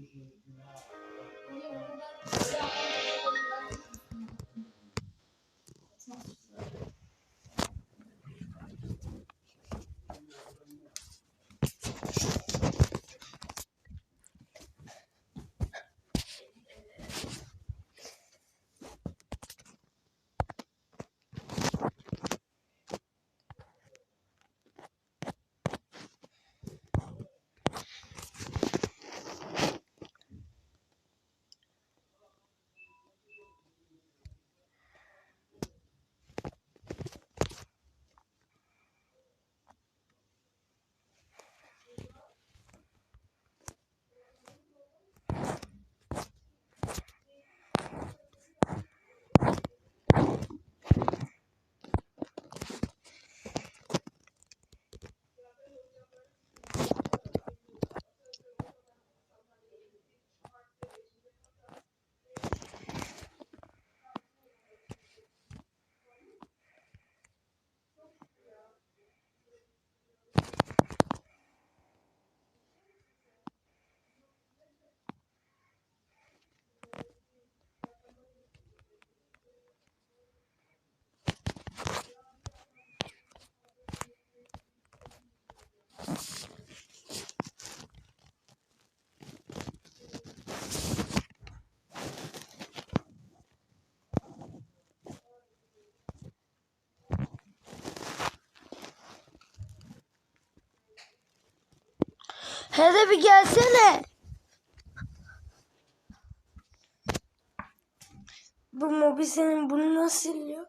behavior Hele bir gelsene. Bu mobi senin bunu nasıl siliyor?